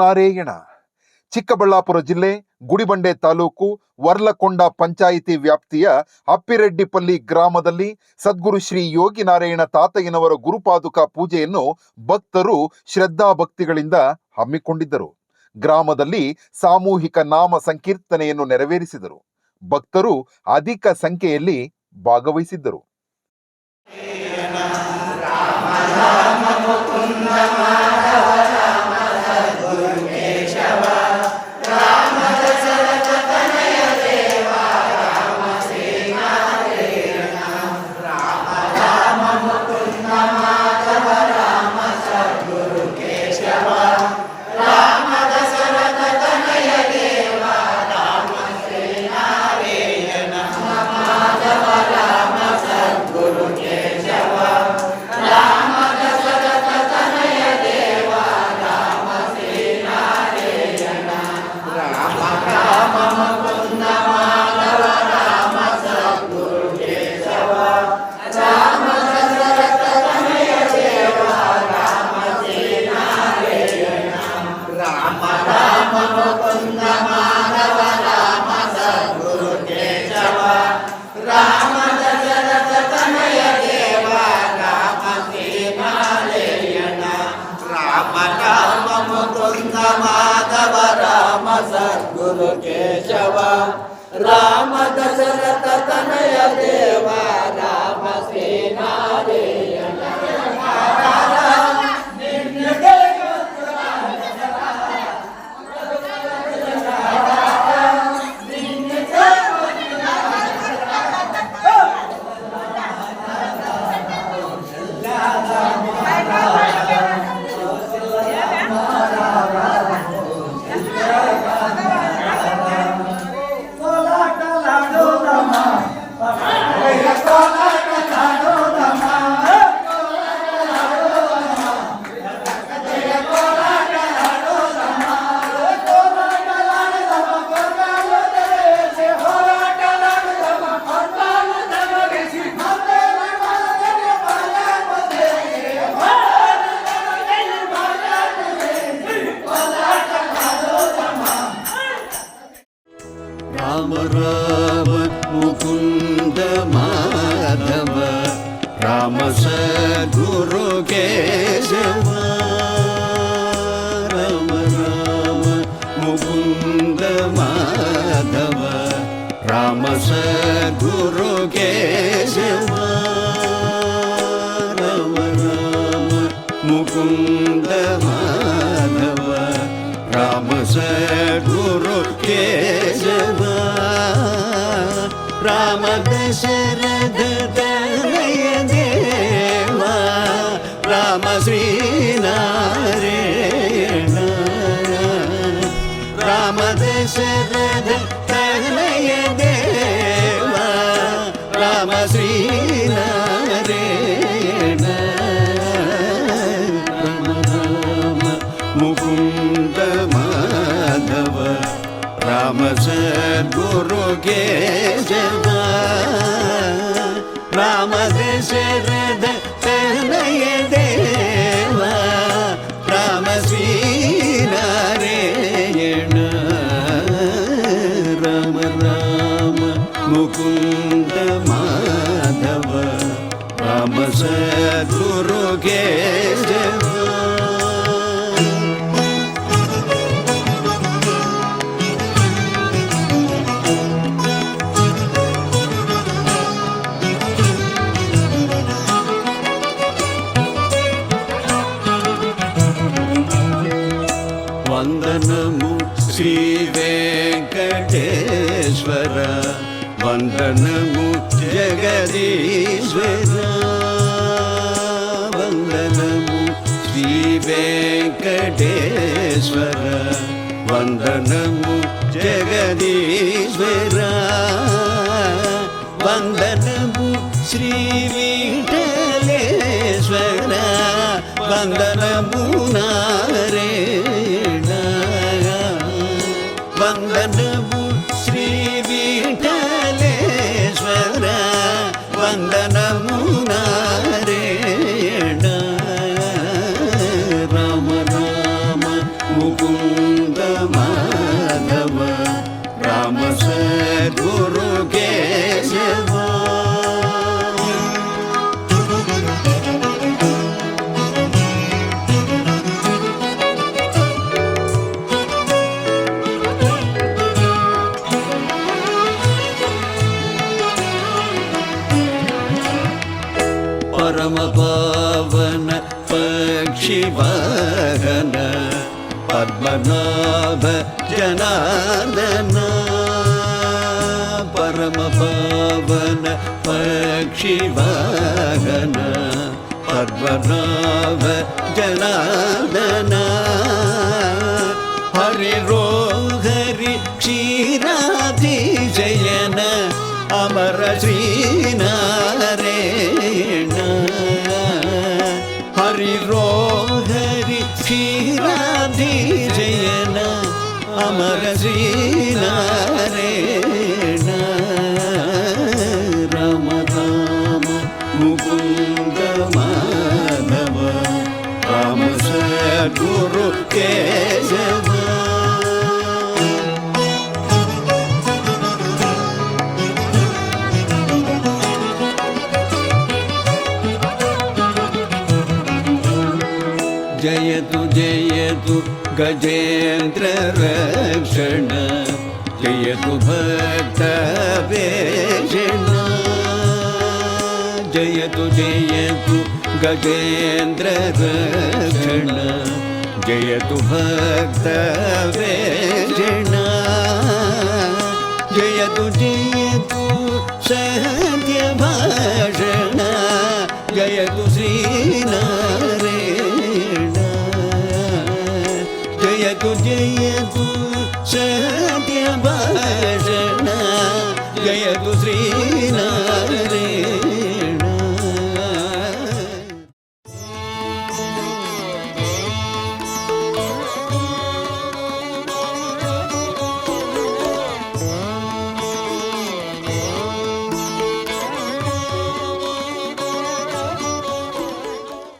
ಶ್ರೀನಾರಾಯಣ ಚಿಕ್ಕಬಳ್ಳಾಪುರ ಜಿಲ್ಲೆ, ಗುಡಿಬಂಡೆ ತಾಲೂಕು, ವರ್ಲಕೊಂಡ ಪಂಚಾಯಿತಿ ವ್ಯಾಪ್ತಿಯ ಅಪ್ಪಿರೆಡ್ಡಿಪಲ್ಲಿ ಗ್ರಾಮದಲ್ಲಿ ಸದ್ಗುರು ಶ್ರೀ ಯೋಗಿ ನಾರಾಯಣ ತಾತಯ್ಯನವರ ಗುರುಪಾದುಕ ಪೂಜೆಯನ್ನು ಭಕ್ತರು ಶ್ರದ್ಧಾಭಕ್ತಿಗಳಿಂದ ಹಮ್ಮಿಕೊಂಡಿದ್ದರು. ಗ್ರಾಮದಲ್ಲಿ ಸಾಮೂಹಿಕ ನಾಮ ಸಂಕೀರ್ತನೆಯನ್ನು ನೆರವೇರಿಸಿದರು. ಭಕ್ತರು ಅಧಿಕ ಸಂಖ್ಯೆಯಲ್ಲಿ ಭಾಗವಹಿಸಿದ್ದರು. రామ దశరథ తనయ దేవా ராம ராம முகுந்த மாதவ. ராம சகுரு கேசவ. ராம ராம முகுந்த மாதவ. ராம சகுரு கேசவா. ರಾಮ ದಶರಥ ತನಯ ದೇವ ರಾಮ ಶ್ರೀನಾರಾಯಣ ರಾಮ ದಶರಥ ತನಯ ದೇವ ರಾಮ ಶ್ರೀನಾರಾಯಣ ರಾಮ ರಾಮ ಮುಕುಂದ ಮಾಧವ ராமசர் குரு கேசவ ராமது சரத தனய தேவ ராமசீனாரேயண ராம ராம முகுந்த மாதவ ராமசர் குரு கேசவ వందనము శ్రీ వెంకటేశ్వర వందనము జగదీశ్వర వందనము శ్రీ వెంకటేశ్వర వందనము జగదీశ్వర వందనము శ్రీ విఠలేశ్వర వందనము வாகன பத்மநாப ஜனாதன பரமபாவன பக்ஷிவாகன பத்மநாப ஜனாதன. ஹரிரோஹரி க்ஷீராதிஜயன அமர ஸ்ரீனா క్షీరాధి జయన అమర శ్రీనారేణ రామ రామ ముకుంద మాధవ రామ సద్గురు కేశవ. जयतु जयतु रक्षण। जयतु भक्तवेषण जयतु जयतु रक्षण। जयतु भक्तवेषण जयतु